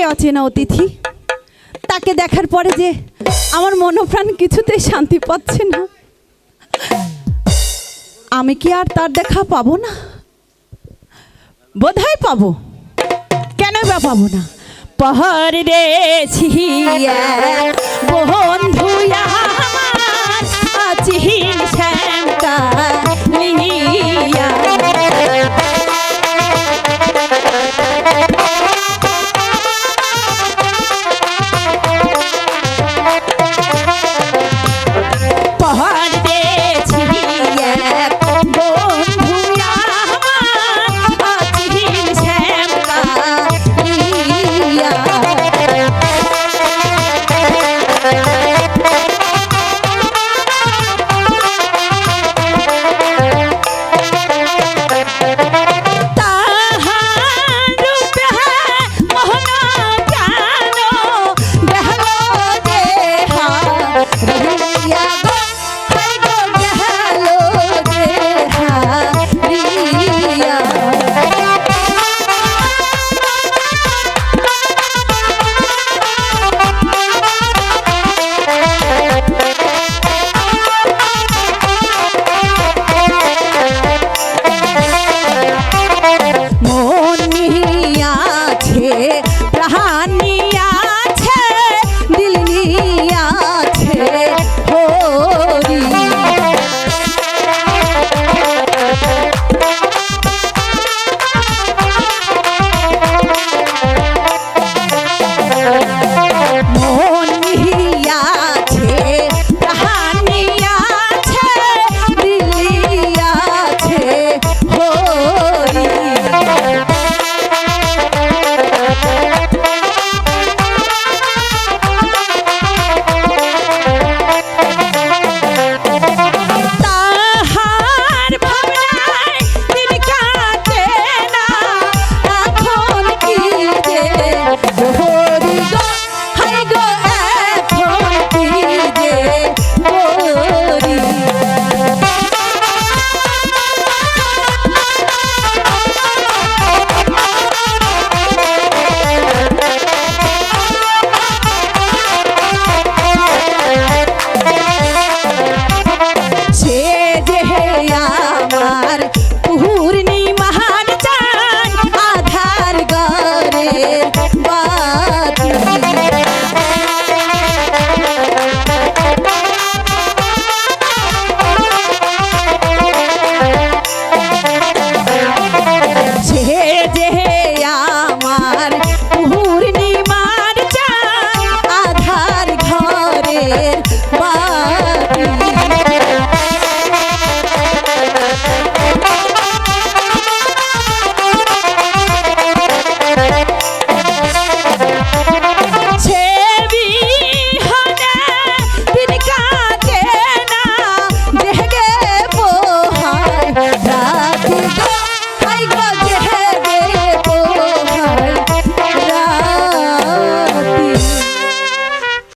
সেই অচেনা অতিথি? তাকে দেখার পরে যে আমার মনোপ্রাণ কিছুতেই শান্তি পাচ্ছে না। আমি কি আর তার দেখা পাবো না? বোধহয় পাবো। কেন বা পাবো না? পাহাড় রে বন্ধু